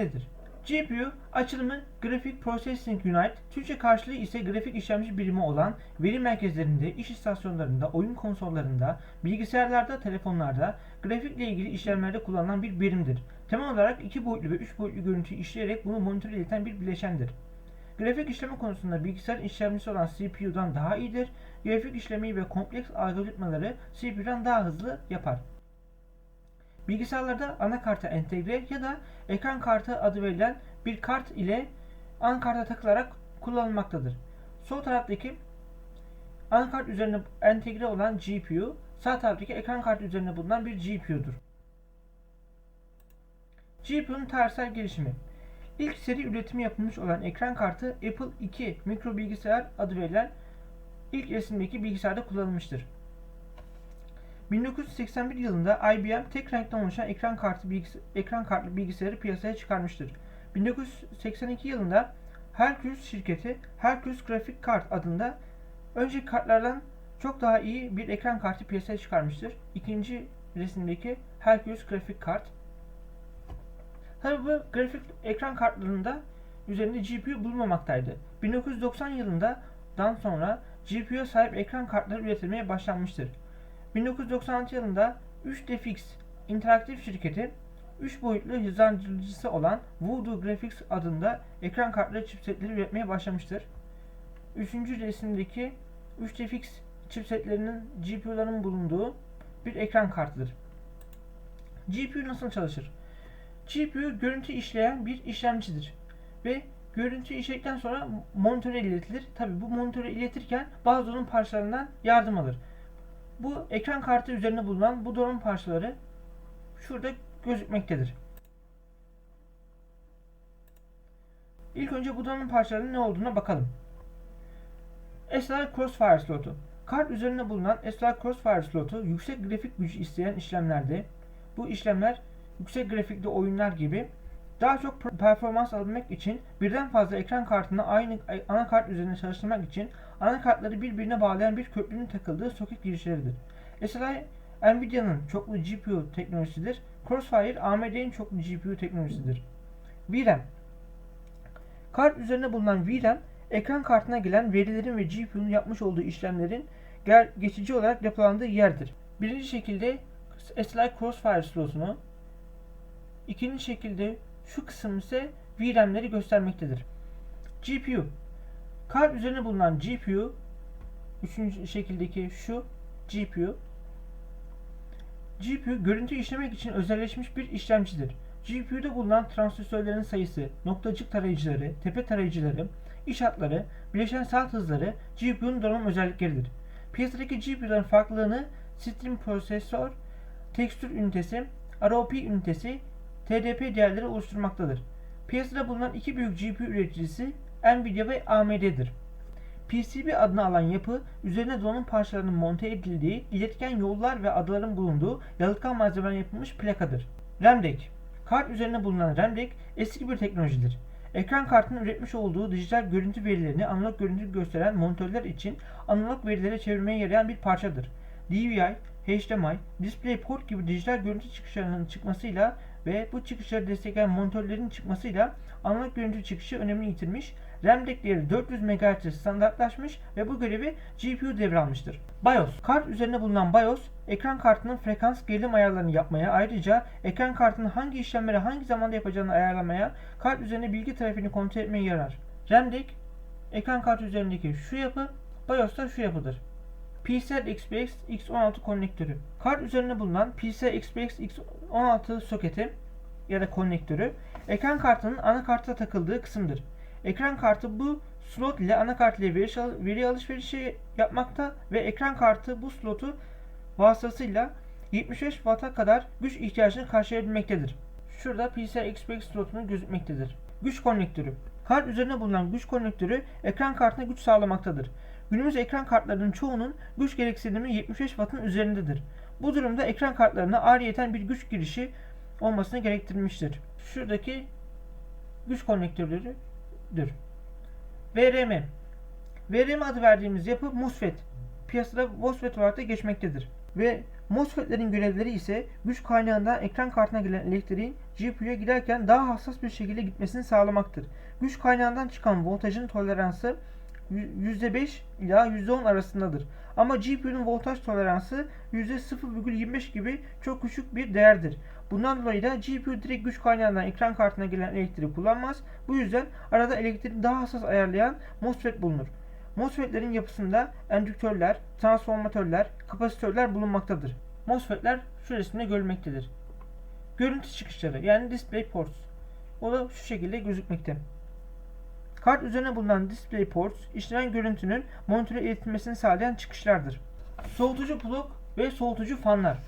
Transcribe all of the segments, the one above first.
nedir? GPU açılımı Graphic Processing Unit, Türkçe karşılığı ise grafik işlemci birimi olan veri merkezlerinde, iş istasyonlarında, oyun konsollarında, bilgisayarlarda, telefonlarda, grafikle ilgili işlemlerde kullanılan bir birimdir. Temel olarak iki boyutlu ve üç boyutlu görüntüyü işleyerek bunu monitöre ileten bir bileşendir. Grafik işleme konusunda bilgisayar işlemcisi olan CPU'dan daha iyidir. Grafik işlemeyi ve kompleks algoritmaları CPU'dan daha hızlı yapar. Bilgisayarlarda anakarta entegre ya da ekran kartı adı verilen bir kart ile anakarta takılarak kullanılmaktadır. Sol taraftaki anakart üzerine entegre olan GPU, sağ taraftaki ekran kartı üzerine bulunan bir GPU'dur. GPU'nun tarihsel gelişimi İlk seri üretimi yapılmış olan ekran kartı Apple II mikro bilgisayar adı verilen ilk resimdeki bilgisayarda kullanılmıştır. 1981 yılında IBM tek renkten oluşan ekran kartı bilgis ekran kartlı bilgisayarı piyasaya çıkarmıştır. 1982 yılında Hercules şirketi Hercules Graphic Card adında önceki kartlardan çok daha iyi bir ekran kartı piyasaya çıkarmıştır. İkinci resimdeki Hercules Graphic Card. Tabi bu grafik ekran kartlarında üzerinde GPU bulunmamaktaydı. 1990 yılında dan sonra GPU'ya sahip ekran kartları üretilmeye başlanmıştır. 1996 yılında 3DFX interaktif şirketi 3 boyutlu hızlandırıcısı olan Voodoo Graphics adında ekran kartları chipsetleri üretmeye başlamıştır. Üçüncü resimdeki 3DFX chipsetlerinin GPU'ların bulunduğu bir ekran kartıdır. GPU nasıl çalışır? GPU görüntü işleyen bir işlemcidir ve görüntü işledikten sonra monitöre iletilir. Tabi bu monitöre iletirken bazı donanım parçalarından yardım alır. Bu ekran kartı üzerinde bulunan bu donanım parçaları şurada gözükmektedir. İlk önce bu donanım parçalarının ne olduğuna bakalım. SLR Crossfire slotu. Kart üzerinde bulunan SLR Crossfire slotu yüksek grafik gücü isteyen işlemlerde bu işlemler yüksek grafikli oyunlar gibi daha çok performans alabilmek için birden fazla ekran kartını aynı anakart üzerinde çalıştırmak için anakartları birbirine bağlayan bir köprünün takıldığı soket girişleridir. SLI Nvidia'nın çoklu GPU teknolojisidir. Crossfire AMD'nin çoklu GPU teknolojisidir. VRAM Kart üzerinde bulunan VRAM ekran kartına gelen verilerin ve GPU'nun yapmış olduğu işlemlerin geçici olarak depolandığı yerdir. Birinci şekilde SLI Crossfire slotunu İkinci şekilde şu kısım ise VRAM'leri göstermektedir. GPU Kart üzerine bulunan GPU Üçüncü şekildeki şu GPU GPU görüntü işlemek için özelleşmiş bir işlemcidir. GPU'da bulunan transistörlerin sayısı, noktacık tarayıcıları, tepe tarayıcıları, iş hatları, bileşen saat hızları GPU'nun donanım özellikleridir. Piyasadaki GPU'ların farklılığını stream prosesör, tekstür ünitesi, ROP ünitesi TDP değerleri oluşturmaktadır. Piyasada bulunan iki büyük GPU üreticisi Nvidia ve AMD'dir. PCB adını alan yapı, üzerine donanım parçalarının monte edildiği, iletken yollar ve adaların bulunduğu yalıtkan malzemeden yapılmış plakadır. RAM Rack Kart üzerine bulunan RAM Rack eski bir teknolojidir. Ekran kartının üretmiş olduğu dijital görüntü verilerini analog görüntü gösteren monitörler için analog verilere çevirmeye yarayan bir parçadır. DVI, HDMI, DisplayPort gibi dijital görüntü çıkışlarının çıkmasıyla ve bu çıkışları destekleyen monitörlerin çıkmasıyla analog görüntü çıkışı önemini yitirmiş, RAM değeri 400 MHz standartlaşmış ve bu görevi GPU devralmıştır. BIOS Kart üzerinde bulunan BIOS, ekran kartının frekans gerilim ayarlarını yapmaya, ayrıca ekran kartının hangi işlemleri hangi zamanda yapacağını ayarlamaya, kart üzerinde bilgi trafiğini kontrol etmeye yarar. RAM ekran kartı üzerindeki şu yapı, BIOS da şu yapıdır. PCI Express X16 konnektörü. Kart üzerinde bulunan PCI Express X16 soketi ya da konnektörü ekran kartının anakarta takıldığı kısımdır. Ekran kartı bu slot ile anakart ile veri, veri alışverişi yapmakta ve ekran kartı bu slotu vasıtasıyla 75 Watt'a kadar güç ihtiyacını karşılayabilmektedir. Şurada PCI Express slotunun gözükmektedir. Güç konnektörü. Kart üzerine bulunan güç konnektörü ekran kartına güç sağlamaktadır. Günümüz ekran kartlarının çoğunun güç gereksinimi 75 Watt'ın üzerindedir. Bu durumda ekran kartlarına ayrıyeten bir güç girişi olmasını gerektirmiştir. Şuradaki güç konnektörleridir. VRM VRM adı verdiğimiz yapı MOSFET. Piyasada MOSFET olarak da geçmektedir. Ve MOSFET'lerin görevleri ise güç kaynağından ekran kartına gelen elektriğin GPU'ya giderken daha hassas bir şekilde gitmesini sağlamaktır. Güç kaynağından çıkan voltajın toleransı %5 ila %10 arasındadır. Ama GPU'nun voltaj toleransı %0,25 gibi çok küçük bir değerdir. Bundan dolayı da GPU direkt güç kaynağından ekran kartına gelen elektriği kullanmaz. Bu yüzden arada elektriği daha hassas ayarlayan MOSFET bulunur. MOSFET'lerin yapısında endüktörler, transformatörler, kapasitörler bulunmaktadır. MOSFET'ler şu resimde görülmektedir. Görüntü çıkışları yani display ports. O da şu şekilde gözükmekte. Kart üzerine bulunan display ports, işlenen görüntünün monitöre iletilmesini sağlayan çıkışlardır. Soğutucu blok ve soğutucu fanlar.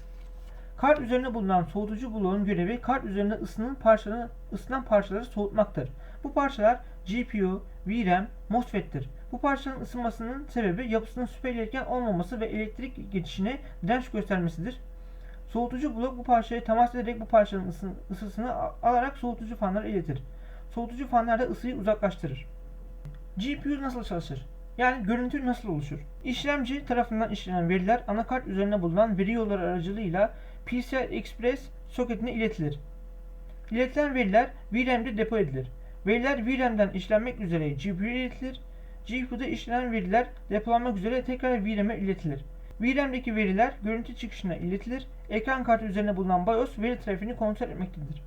Kart üzerine bulunan soğutucu bloğun görevi kart üzerinde ısınan parçaları, ısınan parçaları soğutmaktır. Bu parçalar GPU, VRAM, MOSFET'tir. Bu parçanın ısınmasının sebebi yapısının süper iletken olmaması ve elektrik geçişine direnç göstermesidir. Soğutucu blok bu parçaya temas ederek bu parçanın ısı, ısısını alarak soğutucu fanlara iletir. Soğutucu fanlar da ısıyı uzaklaştırır. GPU nasıl çalışır? Yani görüntü nasıl oluşur? İşlemci tarafından işlenen veriler anakart üzerine bulunan veri yolları aracılığıyla PCI Express soketine iletilir. İletilen veriler VRAM'de depo edilir. Veriler VRAM'den işlenmek üzere GPU'ya iletilir. GPU'da işlenen veriler depolanmak üzere tekrar VRAM'e iletilir. VRAM'deki veriler görüntü çıkışına iletilir. Ekran kartı üzerine bulunan BIOS veri trafiğini kontrol etmektedir.